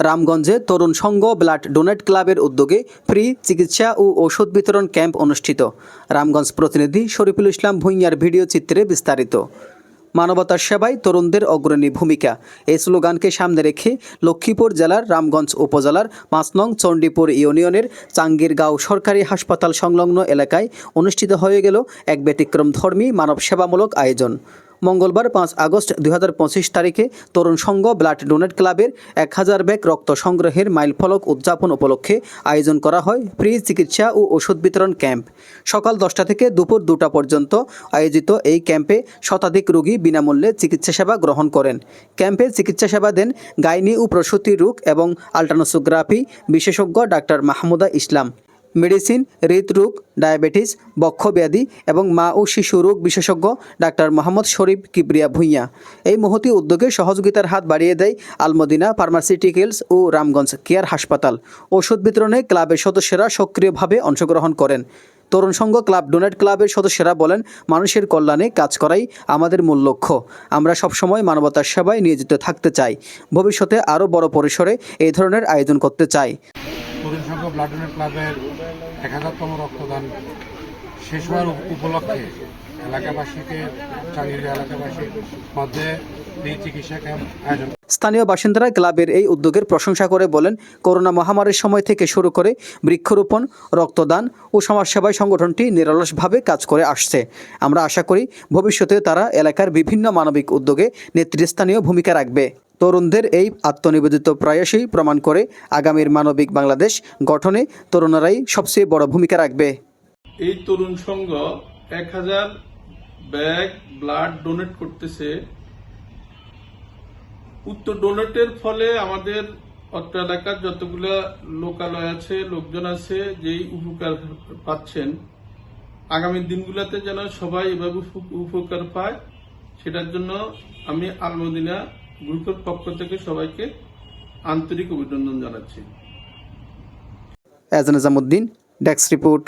রামগঞ্জে তরুণ সংঘ blood donate ক্লাবের উদ্যোগে free চিকিৎসা ও ওষুধ বিতরণ ক্যাম্প অনুষ্ঠিত। রামগঞ্জ প্রতিনিধি শরীফুল ইসলাম ভুঁইয়ার ভিডিও চিত্রে বিস্তারিত। মানবতার সেবায় তরুণদের অগ্রণী ভূমিকা। এই স্লোগানকে সামনে রেখে লক্ষ্মীপুর জেলার রামগঞ্জ উপজেলার পাঁচ নং চণ্ডীপুর ইউনিয়নের চাঙ্গিরগাঁও সরকারি হাসপাতাল সংলগ্ন এলাকায় অনুষ্ঠিত হয়ে গেল এক ব্যতিক্রম ধর্মী মানব সেবামূলক আয়োজন। মঙ্গলবার পাঁচ আগস্ট দু হাজার পঁচিশ তারিখে তরুণ সংঘ ব্লাড ডোনেট ক্লাবের এক হাজার ব্যাগ রক্ত সংগ্রহের মাইলফলক উদযাপন উপলক্ষে আয়োজন করা হয় ফ্রি চিকিৎসা ও ওষুধ বিতরণ ক্যাম্প। সকাল দশটা থেকে দুপুর দুটা পর্যন্ত আয়োজিত এই ক্যাম্পে শতাধিক রোগী বিনামূল্যে চিকিৎসা সেবা গ্রহণ করেন। ক্যাম্পে চিকিৎসা সেবা দেন গাইনি ও প্রসূতি রোগ এবং আল্ট্রানোসোগ্রাফি বিশেষজ্ঞ ডাক্তার মাহমুদা ইসলাম। মেডিসিন, হৃদরোগ, ডায়াবেটিস, বক্ষব্যাধি এবং মা ও শিশু রোগ বিশেষজ্ঞ ডাক্তার মোহাম্মদ শরীফ কিবরিয়া ভুঁইয়া। এই মহতি উদ্যোগে সহযোগিতার হাত বাড়িয়ে দেয় আলমদিনা ফার্মাসিউটিক্যালস ও রামগঞ্জ কেয়ার হাসপাতাল। ওষুধ বিতরণে ক্লাবের সদস্যরা সক্রিয়ভাবে অংশগ্রহণ করেন। তরুণ সংঘ ক্লাব ডোনেট ক্লাবের সদস্যরা বলেন, মানুষের কল্যাণে কাজ করাই আমাদের মূল লক্ষ্য। আমরা সবসময় মানবতার সেবায় নিয়োজিত থাকতে চাই। ভবিষ্যতে আরও বড় পরিসরে এই ধরনের আয়োজন করতে চাই। ব্লাড ডোনেট ক্লাবের এক হাজারতম রক্তদান শেষ হওয়ার উপলক্ষে এলাকাবাসীকে চাঙ্গিরা এলাকাবাসীর মধ্যে এই চিকিৎসা ক্যাম্প আয়োজন স্থানীয় বাসিন্দারা ক্লাবের এই উদ্যোগের প্রশংসা করে বলেন, করোনা মহামারীর সময় থেকে শুরু করে বৃক্ষরোপণ, রক্তদান ও সমাজসেবায় সংগঠনটি নিরলসভাবে কাজ করে আসছে। আমরা আশা করি ভবিষ্যতে তারা এলাকার বিভিন্ন মানবিক উদ্যোগে নেতৃস্থানীয় ভূমিকা রাখবে। তরুণদের এই আত্মনিবেদিত প্রয়াসই প্রমাণ করে আগামীর মানবিক বাংলাদেশ গঠনে তরুণরাই সবচেয়ে বড় ভূমিকা রাখবে। এই তরুণ সংঘ এক হাজার ব্যাগ ব্লাড ডোনেট করতেছে। উক্ত ডোনেটের ফলে আমাদের অত্র এলাকার যতগুলা লোকালয় আছে, লোকজন আছে, যেই উপকার পাচ্ছেন, আগামী দিনগুলোতে যেন সবাই এভাবে উপ- উপকার পায়, সেটার জন্য আমি আলমদিনা গ্রুপের পক্ষ থেকে সবাইকে আন্তরিক অভিনন্দন জানাচ্ছি। এজান নিজামুদ্দিন ডেস্ক রিপোর্ট।